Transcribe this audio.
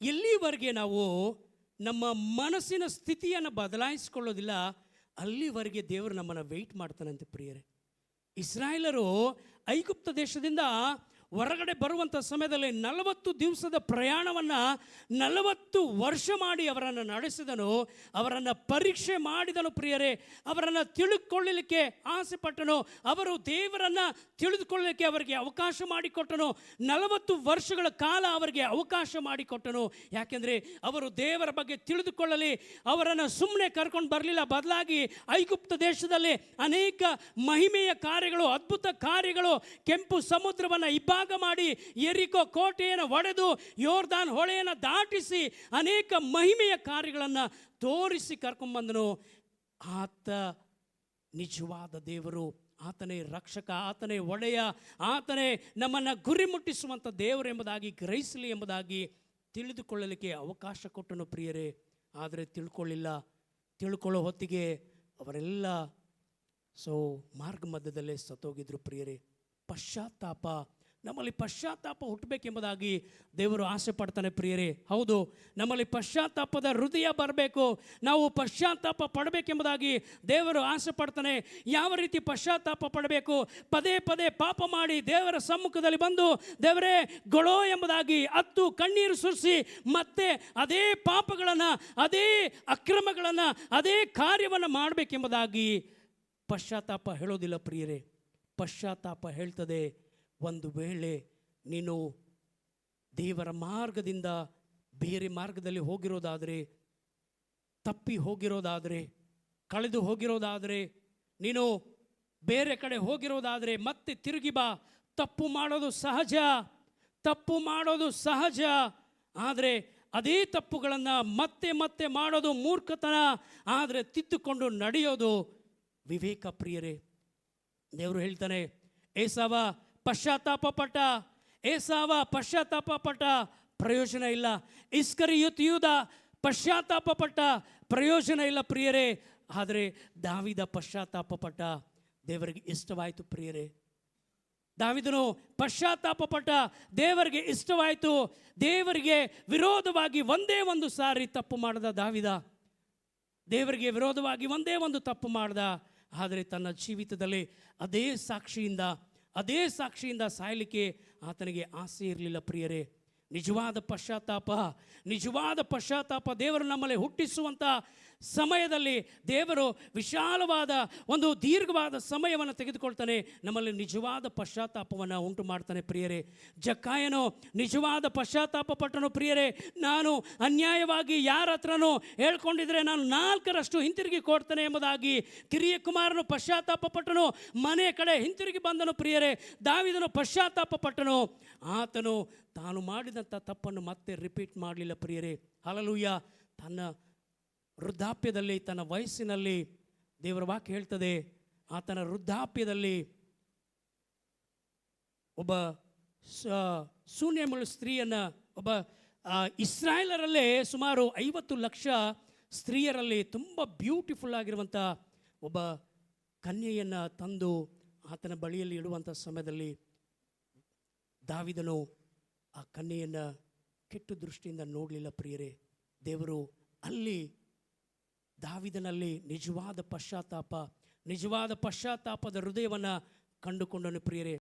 ಎಲ್ಲಿವರೆಗೆ ನಾವು ನಮ್ಮ ಮನಸ್ಸಿನ ಸ್ಥಿತಿಯನ್ನು ಬದಲಾಯಿಸ್ಕೊಳ್ಳೋದಿಲ್ಲ, ಅಲ್ಲಿವರೆಗೆ ದೇವರು ನಮ್ಮನ್ನು ವೆಯ್ಟ್ ಮಾಡ್ತಾನಂತೆ ಪ್ರಿಯರೇ. ಇಸ್ರಾಯೇಲರು ಐಗುಪ್ತ ದೇಶದಿಂದ ಹೊರಗಡೆ ಬರುವಂಥ ಸಮಯದಲ್ಲಿ ನಲವತ್ತು ದಿವಸದ ಪ್ರಯಾಣವನ್ನು ನಲವತ್ತು ವರ್ಷ ಮಾಡಿ ಅವರನ್ನು ನಡೆಸಿದನು. ಅವರನ್ನು ಪರೀಕ್ಷೆ ಮಾಡಿದನು ಪ್ರಿಯರೇ. ಅವರನ್ನು ತಿಳಿದುಕೊಳ್ಳಲಿಕ್ಕೆ ಆಸೆ ಪಟ್ಟನು. ಅವರು ದೇವರನ್ನು ತಿಳಿದುಕೊಳ್ಳಲಿಕ್ಕೆ ಅವರಿಗೆ ಅವಕಾಶ ಮಾಡಿಕೊಟ್ಟನು. ನಲವತ್ತು ವರ್ಷಗಳ ಕಾಲ ಅವರಿಗೆ ಅವಕಾಶ ಮಾಡಿಕೊಟ್ಟನು. ಯಾಕೆಂದರೆ ಅವರು ದೇವರ ಬಗ್ಗೆ ತಿಳಿದುಕೊಳ್ಳಲಿ, ಅವರನ್ನು ಸುಮ್ಮನೆ ಕರ್ಕೊಂಡು ಬರಲಿಲ್ಲ. ಬದಲಾಗಿ ಐಗುಪ್ತ ದೇಶದಲ್ಲಿ ಅನೇಕ ಮಹಿಮೆಯ ಕಾರ್ಯಗಳು, ಅದ್ಭುತ ಕಾರ್ಯಗಳು, ಕೆಂಪು ಸಮುದ್ರವನ್ನು ಇಬ್ಬಾಗ ಮಾಡಿ ಎರಿಕೋ ಕೋಟೆಯನ್ನು ಒಡೆದು ಯೋರ್ದಾನ್ ಹೊಳೆಯನ್ನು ದಾಟಿಸಿ ಅನೇಕ ಮಹಿಮೆಯ ಕಾರ್ಯಗಳನ್ನು ತೋರಿಸಿ ಕರ್ಕೊಂಬಂದನು. ಆತ ನಿಜವಾದ ದೇವರು, ಆತನೇ ರಕ್ಷಕ, ಆತನೇ ಒಡೆಯ, ಆತನೇ ನಮ್ಮನ್ನು ಗುರಿ ಮುಟ್ಟಿಸುವಂಥ ದೇವರು ಎಂಬುದಾಗಿ, ಗ್ರಹಿಸಲಿ ಎಂಬುದಾಗಿ ತಿಳಿದುಕೊಳ್ಳಲಿಕ್ಕೆ ಅವಕಾಶ ಕೊಟ್ಟನು ಪ್ರಿಯರೇ. ಆದರೆ ತಿಳ್ಕೊಳ್ಳಿಲ್ಲ. ತಿಳ್ಕೊಳ್ಳೋ ಹೊತ್ತಿಗೆ ಅವರೆಲ್ಲ ಸೊ ಮಾರ್ಗ ಮಧ್ಯದಲ್ಲೇ ಸತ್ತೋಗಿದ್ರು ಪ್ರಿಯರೇ. ಪಶ್ಚಾತ್ತಾಪ ನಮ್ಮಲ್ಲಿ ಪಶ್ಚಾತ್ತಾಪ ಹುಟ್ಟಬೇಕೆಂಬುದಾಗಿ ದೇವರು ಆಸೆ ಪಡ್ತಾನೆ ಪ್ರಿಯರೇ. ಹೌದು, ನಮ್ಮಲ್ಲಿ ಪಶ್ಚಾತ್ತಾಪದ ಹೃದಯ ಬರಬೇಕು. ನಾವು ಪಶ್ಚಾತ್ತಾಪ ಪಡಬೇಕೆಂಬುದಾಗಿ ದೇವರು ಆಸೆ ಪಡ್ತಾನೆ. ಯಾವ ರೀತಿ ಪಶ್ಚಾತ್ತಾಪ ಪಡಬೇಕು? ಪದೇ ಪದೇ ಪಾಪ ಮಾಡಿ ದೇವರ ಸಮ್ಮುಖದಲ್ಲಿ ಬಂದು ದೇವರೇ, ಗೊಳೋ ಎಂಬುದಾಗಿ ಅತ್ತು ಕಣ್ಣೀರು ಸುರಿಸಿ ಮತ್ತೆ ಅದೇ ಪಾಪಗಳನ್ನು, ಅದೇ ಅಕ್ರಮಗಳನ್ನು, ಅದೇ ಕಾರ್ಯವನ್ನು ಮಾಡಬೇಕೆಂಬುದಾಗಿ ಪಶ್ಚಾತ್ತಾಪ ಹೇಳೋದಿಲ್ಲ ಪ್ರಿಯರೇ. ಪಶ್ಚಾತ್ತಾಪ ಹೇಳ್ತದೆ. ಒಂದು ವೇಳೆ ನೀನು ದೇವರ ಮಾರ್ಗದಿಂದ ಬೇರೆ ಮಾರ್ಗದಲ್ಲಿ ಹೋಗಿರೋದಾದರೆ, ತಪ್ಪಿ ಹೋಗಿರೋದಾದರೆ, ಕಳೆದು ಹೋಗಿರೋದಾದರೆ, ನೀನು ಬೇರೆ ಕಡೆ ಹೋಗಿರೋದಾದರೆ ಮತ್ತೆ ತಿರುಗಿ ಬಾ. ತಪ್ಪು ಮಾಡೋದು ಸಹಜ, ತಪ್ಪು ಮಾಡೋದು ಸಹಜ. ಆದರೆ ಅದೇ ತಪ್ಪುಗಳನ್ನು ಮತ್ತೆ ಮತ್ತೆ ಮಾಡೋದು ಮೂರ್ಖತನ. ಆದರೆ ತಿದ್ದುಕೊಂಡು ನಡೆಯೋದು ವಿವೇಕ ಪ್ರಿಯರೇ. ದೇವರು ಹೇಳ್ತಾನೆ, ಏಸಾವ ಪಶ್ಚಾತ್ತಾಪ ಪಟ್ಟ ಏಸಾವ ಪಶ್ಚಾತ್ತಾಪ ಪಟ್ಟ ಪ್ರಯೋಜನ ಇಲ್ಲ. ಇಸ್ಕರಿಯುತ್ ಯೂದ ಪಶ್ಚಾತ್ತಾಪ ಪಟ್ಟ ಪ್ರಯೋಜನ ಇಲ್ಲ ಪ್ರಿಯರೇ. ಆದರೆ ದಾವಿದ ಪಶ್ಚಾತ್ತಾಪ ಪಟ್ಟ ದೇವರಿಗೆ ಇಷ್ಟವಾಯಿತು ಪ್ರಿಯರೇ. ದಾವಿದನು ಪಶ್ಚಾತ್ತಾಪ ಪಟ್ಟ ದೇವರಿಗೆ ಇಷ್ಟವಾಯಿತು. ದೇವರಿಗೆ ವಿರೋಧವಾಗಿ ಒಂದೇ ಒಂದು ಸಾರಿ ತಪ್ಪು ಮಾಡದ ದಾವಿದ. ದೇವರಿಗೆ ವಿರೋಧವಾಗಿ ಒಂದೇ ಒಂದು ತಪ್ಪು ಮಾಡ್ದ. ಆದರೆ ತನ್ನ ಜೀವಿತದಲ್ಲಿ ಅದೇ ಸಾಕ್ಷಿಯಿಂದ ಅದೇ ಸಾಕ್ಷಿಯಿಂದ ಸಾಯಲಿಕ್ಕೆ ಆತನಿಗೆ ಆಸೆ ಇರಲಿಲ್ಲ ಪ್ರಿಯರೇ. ನಿಜವಾದ ಪಶ್ಚಾತ್ತಾಪ ನಿಜವಾದ ಪಶ್ಚಾತ್ತಾಪ ದೇವರು ನಮ್ಮಲ್ಲಿ ಹುಟ್ಟಿಸುವಂಥ ಸಮಯದಲ್ಲಿ ದೇವರು ವಿಶಾಲವಾದ ಒಂದು ದೀರ್ಘವಾದ ಸಮಯವನ್ನು ತೆಗೆದುಕೊಳ್ತಾನೆ. ನಮ್ಮಲ್ಲಿ ನಿಜವಾದ ಪಶ್ಚಾತ್ತಾಪವನ್ನು ಉಂಟು ಮಾಡ್ತಾನೆ ಪ್ರಿಯರೇ. ಜಕ್ಕಾಯನು ನಿಜವಾದ ಪಶ್ಚಾತ್ತಾಪ ಪಟ್ಟನು ಪ್ರಿಯರೇ. ನಾನು ಅನ್ಯಾಯವಾಗಿ ಯಾರ ಹತ್ರನೂ ಹೇಳ್ಕೊಂಡಿದ್ರೆ ನಾನು ನಾಲ್ಕರಷ್ಟು ಹಿಂತಿರುಗಿ ಕೊಡ್ತೇನೆ ಎಂಬುದಾಗಿ ಕಿರಿಯ ಕುಮಾರನು ಪಶ್ಚಾತ್ತಾಪ ಪಟ್ಟನು, ಮನೆ ಕಡೆ ಹಿಂತಿರುಗಿ ಬಂದನು ಪ್ರಿಯರೇ. ದಾವಿದನು ಪಶ್ಚಾತ್ತಾಪ ಪಟ್ಟನು, ಆತನು ತಾನು ಮಾಡಿದಂಥ ತಪ್ಪನ್ನು ಮತ್ತೆ ರಿಪೀಟ್ ಮಾಡಲಿಲ್ಲ ಪ್ರಿಯರೇ. ಹಲಲುಯ್ಯ ತನ್ನ ವೃದ್ಧಾಪ್ಯದಲ್ಲಿ ತನ್ನ ವಯಸ್ಸಿನಲ್ಲಿ ದೇವರ ವಾಕ್ಯ ಹೇಳ್ತದೆ. ಆತನ ವೃದ್ಧಾಪ್ಯದಲ್ಲಿ ಒಬ್ಬ ಶೂನ್ಯಮುಳು ಸ್ತ್ರೀಯನ್ನು ಒಬ್ಬ ಇಸ್ರಾಯೇಲರಲ್ಲೇ ಸುಮಾರು ಐವತ್ತು ಲಕ್ಷ ಸ್ತ್ರೀಯರಲ್ಲಿ ತುಂಬ ಬ್ಯೂಟಿಫುಲ್ ಆಗಿರುವಂಥ ಒಬ್ಬ ಕನ್ಯೆಯನ್ನು ತಂದು ಆತನ ಬಳಿಯಲ್ಲಿ ಇಡುವಂಥ ಸಮಯದಲ್ಲಿ ದಾವಿದನು ಆ ಕನ್ಯೆಯನ್ನು ಕೆಟ್ಟು ದೃಷ್ಟಿಯಿಂದ ನೋಡಲಿಲ್ಲ ಪ್ರಿಯರೇ. ದೇವರು ಅಲ್ಲಿ ದಾವಿದನಲ್ಲಿ ನಿಜವಾದ ಪಶ್ಚಾತ್ತಾಪ ನಿಜವಾದ ಪಶ್ಚಾತ್ತಾಪದ ಹೃದಯವನ್ನು ಕಂಡುಕೊಂಡನು ಪ್ರಿಯರೇ.